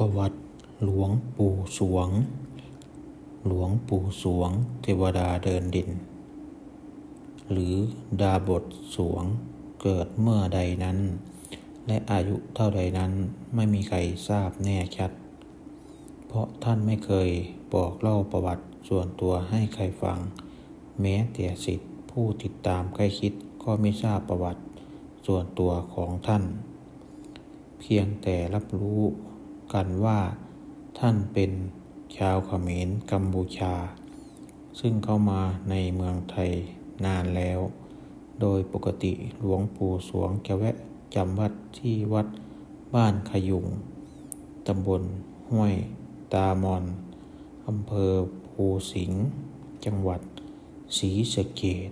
ประวัติหลวงปู่สวง หลวงปู่สวง เทวดาเดินดิน หรือดาบทสวงเกิดเมื่อใดนั้น และอายุเท่าใดนั้นไม่มีใครทราบแน่ชัด เพราะท่านไม่เคยบอกเล่าประวัติส่วนตัวให้ใครฟัง แม้แต่สิทธิผู้ติดตามใกล้ชิดก็ไม่ทราบประวัติส่วนตัวของท่าน เพียงแต่รับรู้ กันว่าท่านเป็นชาวเขมรกัมพูชา ซึ่งเข้ามาในเมืองไทยนานแล้ว โดยปกติหลวงปู่สวงจะแวะจำวัดที่วัดบ้านขยุงตำบลห้วยตามอนอำเภอภูสิงห์จังหวัดศรีสะเกษ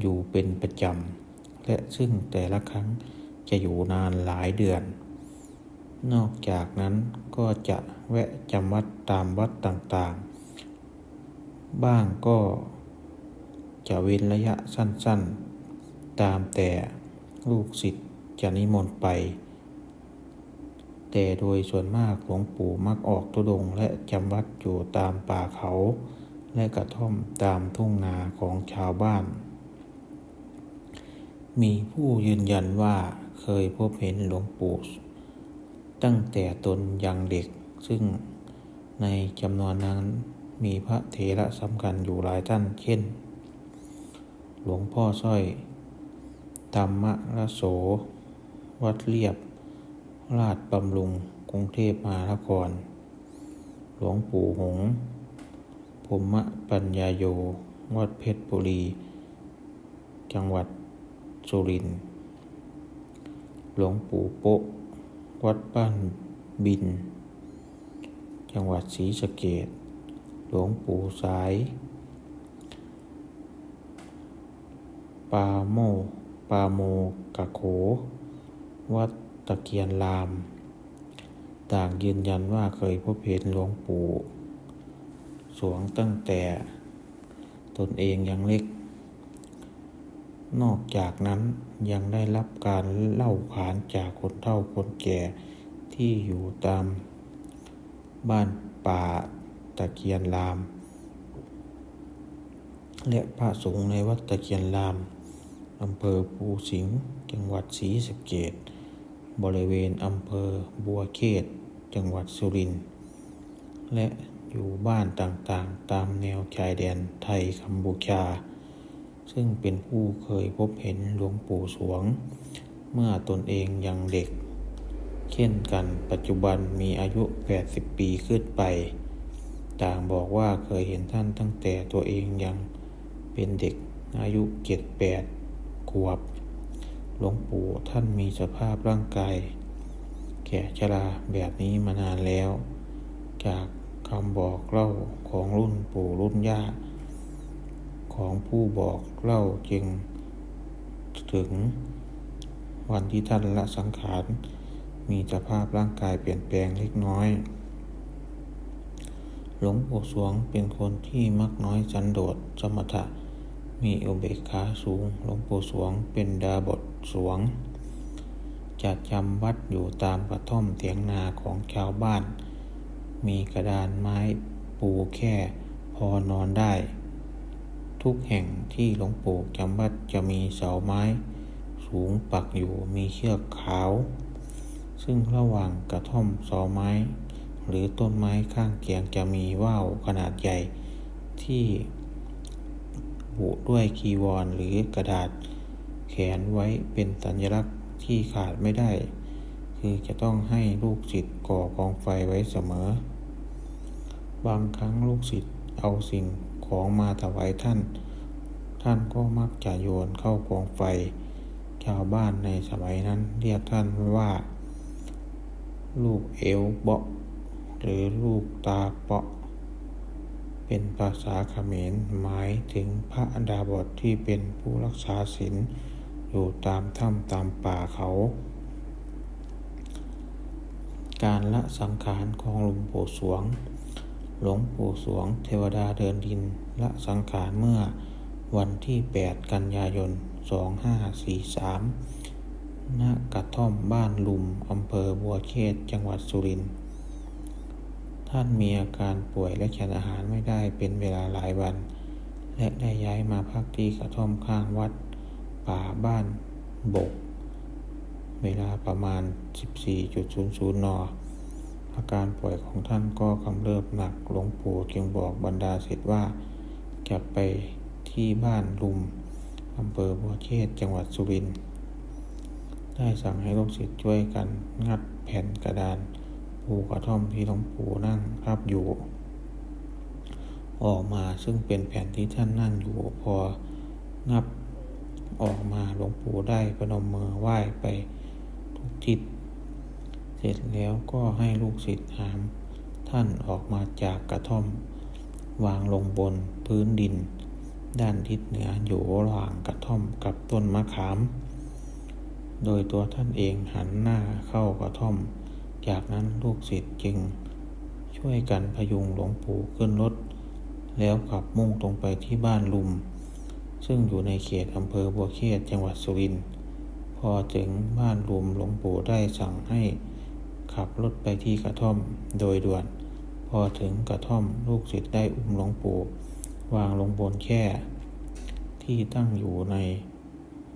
อยู่เป็นประจำ และซึ่งแต่ละครั้งจะอยู่นานหลายเดือน นอกจากนั้นก็จะแวะจำวัดตามวัดต่างๆ บ้างก็จะเว้นระยะสั้นๆ ตามแต่ลูกศิษย์จะนิมนต์ไป แต่โดยส่วนมากหลวงปู่มักออกตุดงและจำวัดอยู่ตามป่าเขา และกระท่อมตามทุ่งนาของชาวบ้าน มีผู้ยืนยันว่าเคยพบเห็นหลวงปู่ ตั้งแต่ตนยังเด็ก ซึ่งในจำนวนนั้นมีพระเถระสำคัญอยู่หลายท่าน เช่น หลวงพ่อสร้อย ธรรมระโส วัดเรียบ ราชบำรุง กรุงเทพมหานคร หลวงปู่หงพรหมปัญญาโย วัดเพชรบุรี จังหวัดสุรินทร์ หลวงปู่โปะ วัดบ้านบิน จังหวัดศรีสะเกษหลวงปู่สาย ปาโม ปาโมกะโข วัดตะเกียนราม ต่างยืนยันว่าเคยพบเห็นหลวงปู่ สวงตั้งแต่ตนเองยังเล็ก นอกจากนั้นยังได้รับการเล่าขานจากคนเฒ่าคนแก่ที่อยู่ตามบ้านป่าตะเกียนราม และพระสงฆ์ในวัดตะเกียนรามอำเภอภูสิงห์จังหวัดศรีสะเกษบริเวณอำเภอบัวเขต จังหวัดสุรินทร์และอยู่บ้านต่างๆ ตามแนวชายแดนไทยกัมพูชา ซึ่งเป็นผู้เคยพบเห็นหลวงปู่สวง เมื่อตนเองยังเด็ก เช่นกันปัจจุบันมีอายุ 80 ปีขึ้นไป ต่างบอกว่าเคยเห็นท่านตั้งแต่ตัวเองยังเป็นเด็กอายุ 7-8 ขวบ หลวงปู่ท่านมีสภาพร่างกาย แก่ชราแบบนี้มานานแล้ว จากคำบอกเล่าของรุ่นปู่รุ่นย่า ของผู้บอกเล่าจึงถึงวันที่ท่านละสังขาร มีสภาพร่างกายเปลี่ยนแปลงเล็กน้อย หลวงปู่สวงเป็นคนที่มักน้อยสันโดษสมถะ มีอุเบกขาสูง หลวงปู่สวงเป็นดาบทสวงจัดจำวัดอยู่ตามกระท่อมเถียงนาของชาวบ้าน มีกระดานไม้ปูแค่พอนอนได้ ทุกแห่งที่หลวงปู่จำวัดจะมีเสาไม้ สูงปักอยู่มีเชือกขาว ซึ่งระหว่างกระท่อมเสาไม้ หรือต้นไม้ข้างเคียงจะมีว่าวขนาดใหญ่ที่บุด้วยกีวรหรือกระดาษแขนไว้เป็นสัญลักษณ์ที่ขาดไม่ได้ คือจะต้องให้ลูกศิษย์ก่อกองไฟไว้เสมอ บางครั้งลูกศิษย์เอาสิ่งของมาถวายท่าน ท่านก็มักจะโยนเข้ากองไฟ ชาวบ้านในสมัยนั้นเรียกท่านว่า ลูกเอวเบาะ หรือลูกตาเปาะ เป็นภาษาเขมรหมายถึงพระดาบทที่เป็นผู้รักษาศีลอยู่ตามถ้ำตามป่าเขา การละสังขารของหลวงปู่สวง หลวงปู่สวงเทวดาเดินดินละสังขารเมื่อ วันที่ 8 กันยายน 2543 ณ กระท่อมบ้านลุมอำเภอบัวเชษจังหวัดสุรินทร์ ท่านมีอาการป่วยและฉันอาหารไม่ได้เป็นเวลาหลายวัน และได้ย้ายมาพักที่กระท่อมข้างวัดป่าบ้านบก เวลาประมาณ 14.00 น อาการป่วยของท่านก็กำเริบหนัก หลวงปู่จึงบอกบรรดาศิษย์ว่าจะไป ที่บ้านลุมอำเภอบัวเชษจังหวัดสุรินทร์ได้สั่งให้ลูกศิษย์ช่วยกันงัดแผ่นกระดานปูกระท่อมที่หลวงปู่นั่งรับอยู่ ออกมาซึ่งเป็นแผ่นที่ท่านนั่งอยู่พองับออกมาหลวงปู่ได้ประนมมือไหว้ไปทุกทิศเสร็จแล้วก็ให้ลูกศิษย์หาม ท่านออกมาจากกระท่อม วางลงบนพื้นดิน ด้านทิศเหนืออยู่ระหว่างกระท่อมกับต้นมะขาม โดยตัวท่านเองหันหน้าเข้ากระท่อม จากนั้นลูกศิษย์จึง ช่วยกันพยุงหลวงปู่ขึ้นรถ แล้วขับมุ่งตรงไปที่บ้านลุม ซึ่งอยู่ในเขตอำเภอบัวเชษจังหวัดสุรินทร์พอถึงบ้านลุมหลวงปู่ได้สั่งให้ ขับรถไปที่กระท่อมโดยด่วน พอถึงกระท่อมลูกศิษย์ได้อุ้มหลวงปู่ วางลงบนแคร่ที่ตั้งอยู่ใน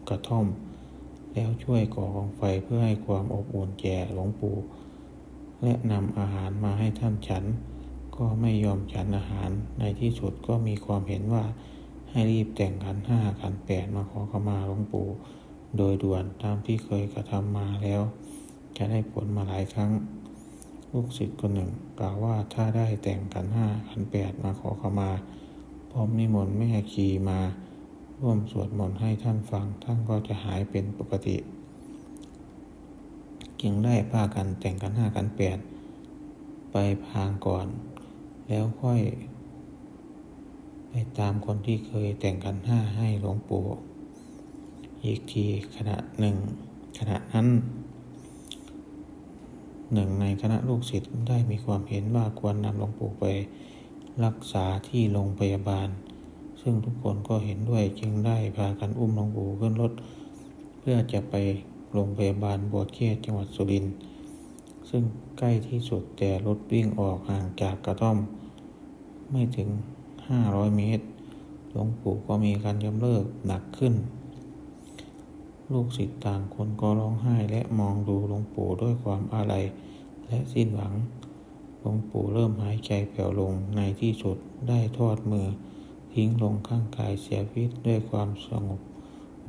กระท่อม แล้วช่วยก่อกองไฟเพื่อให้ความอบอุ่นแก่หลวงปู่และนำอาหารมาให้ท่านฉัน ก็ไม่ยอมฉันอาหารในที่สุดก็มีความเห็นว่าให้รีบแต่งขันห้าขันแปดมาขอขมาหลวงปู่โดยด่วนตามที่เคยกระทำมาแล้ว จะได้ผลมาหลายครั้ง ลูกศิษย์คนหนึ่งกล่าวว่าถ้าได้แต่งขันห้าขันแปดมาขอขมา พร้อมนิมนต์แม่ชีมา ร่วมสวดมนต์ให้ท่านฟัง ท่านก็จะหายเป็นปกติ จึงได้พากันแต่งกันห้ากันแปดไปพางก่อน แล้วค่อยไปตามคนที่เคยแต่งกันห้าให้หลวงปู่อีกทีขณะหนึ่งขณะนั้นหนึ่งในคณะลูกศิษย์ได้มีความเห็นว่าควรนำหลวงปู่ไป รักษาที่โรงพยาบาล ซึ่งทุกคนก็เห็นด้วยจึงได้พากันอุ้มหลวงปู่ขึ้นรถ เพื่อจะไปโรงพยาบาลบัวเชษจังหวัดสุรินทร์ซึ่งใกล้ที่สุดแต่รถวิ่งออกห่างจากกระท่อม ไม่ถึง 500 เมตร หลวงปู่ก็มีการยำเลิกหนักขึ้น ลูกศิษย์ต่างคนก็ร้องไห้และมองดูหลวงปู่ด้วยความอาลัยและสิ้นหวัง หลวงปู่เริ่มหายใจแผ่วลงในที่สุดได้ทอดมือ ทิ้งลงข้างกายเสียชีวิตด้วยความสงบ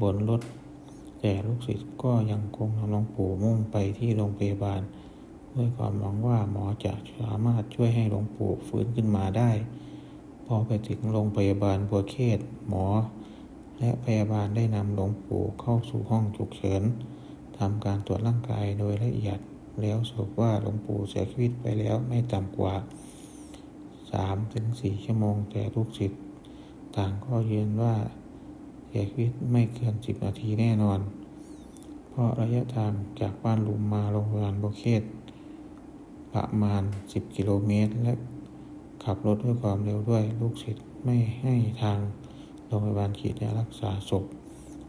บนรถ แต่ลูกศิษย์ก็ยังคงนำหลวงปู่มุ่งไปที่โรงพยาบาล ด้วยความหวังว่าหมอจะสามารถช่วยให้หลวงปู่ฟื้นขึ้นมาได้ พอไปถึงโรงพยาบาลบัวเขตหมอ และพยาบาลได้นำหลวงปู่เข้าสู่ห้องฉุกเฉินทำการตรวจร่างกายโดยละเอียด แล้วสรุปว่าหลวงปู่เสียชีวิตไปแล้วไม่ต่ำกว่า3-4ชั่วโมง แต่ลูกศิษย์ต่างก็ยืนว่าเสียชีวิตไม่เกิน 10 นาทีแน่นอน เพราะระยะทางจากบ้านลุมมาโรงพยาบาลโบเขตประมาณ 10 กิโลเมตร และขับรถด้วยความเร็วด้วยลูกศิษย์ไม่ให้ทางโรงพยาบาลขีดยารักษาศพ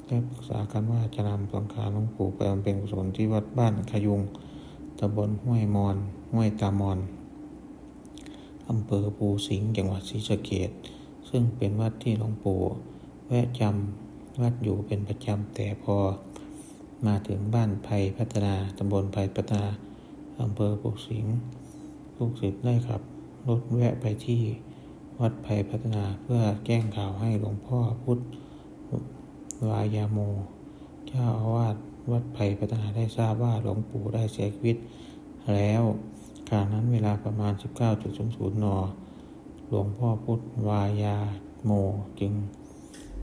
และปรึกษากันว่าจะนำสังขารหลวงปู่ไปบำเพ็ญกุศลที่วัดบ้านขยุง ตำบลห้วยมอน ห้วยตามอน อำเภอภูสิงห์ จังหวัดศรีสะเกษซึ่งเป็นวัดที่หลวงปู่แวะจำวัดอยู่เป็นประจำแต่พอ มาถึงบ้านไผ่พัฒนา ตำบลไผ่พัฒนา อำเภอภูสิงห์ ลูกศิษย์ได้ขับรถแวะไปที่วัดไผ่พัฒนาเพื่อแจ้งข่าวให้หลวงพ่อพุทธวายาโม เจ้าอาวาส วัดไผ่พัฒนาได้ทราบว่าหลวงปู่ได้เสียชีวิตแล้วการนั้นเวลาประมาณ 19.00น หลวงพ่อพุทธวายาโมจึง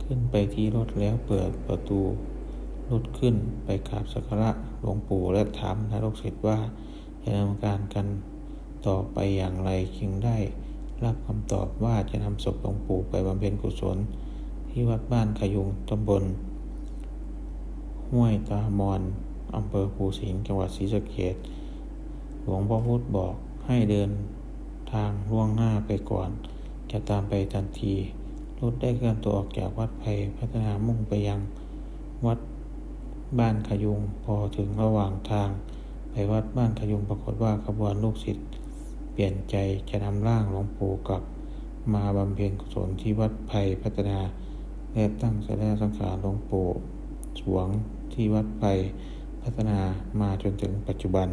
ขึ้นไปที่รถแล้วเปิดประตูรถขึ้นไปกราบสักการะหลวงปู่และถามนรกศิษย์ว่าจะดำเนินการกันต่อไปอย่างไรจึงได้รับคำตอบว่าจะนำศพหลวงปู่ไปบำเพ็ญกุศล ที่วัดบ้านขยุงตำบล ห้วยตามอนอำเภอภูสิงห์จังหวัดศรีสะเกษหลวงพ่อพุธบอกให้เดินทางล่วงหน้าไปก่อน จะตามไปทันทีรถได้เคลื่อนตัวออกจากวัดไผ่พัฒนามุ่งไปยังวัดบ้านขยุงพอถึงระหว่างทาง ไปวัดบ้านขยุงปรากฏว่าขบวนลูกศิษย์เปลี่ยนใจจะนำร่างหลวงปู่กลับ มาบำเพ็ญกุศลที่วัดไผ่พัฒนาและตั้งสรีระสังขารหลวงปู่สวง ที่วัดไผ่พัฒนามาจนถึงปัจจุบัน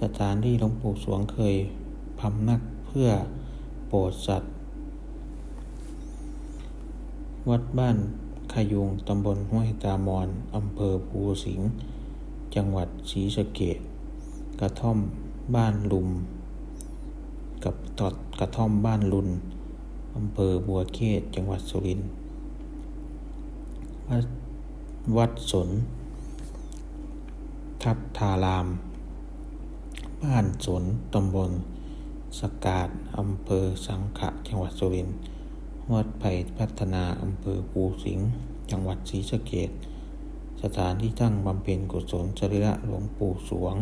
สถานที่หลวงปู่สวงเคยพำนักเพื่อโปรดสัตว์ วัดบ้านขยุงตำบลห้วยตามอนอำเภอภูสิงห์จังหวัดศรีสะเกษกระท่อมบ้านลุม กับตอดกระท่อมบ้านลุนอำเภอบัวเขตจังหวัดสุรินทร์ วัดวัดสน ทับทาราม บ้านสนตำบล สกาดอำเภอสังขะจังหวัดสุรินทร์วัดไผ่พัฒนาอำเภอภูสิงห์จังหวัดศรีสะเกษสถานที่ตั้งบำเพ็ญกุศลสรีระหลวงปู่สวง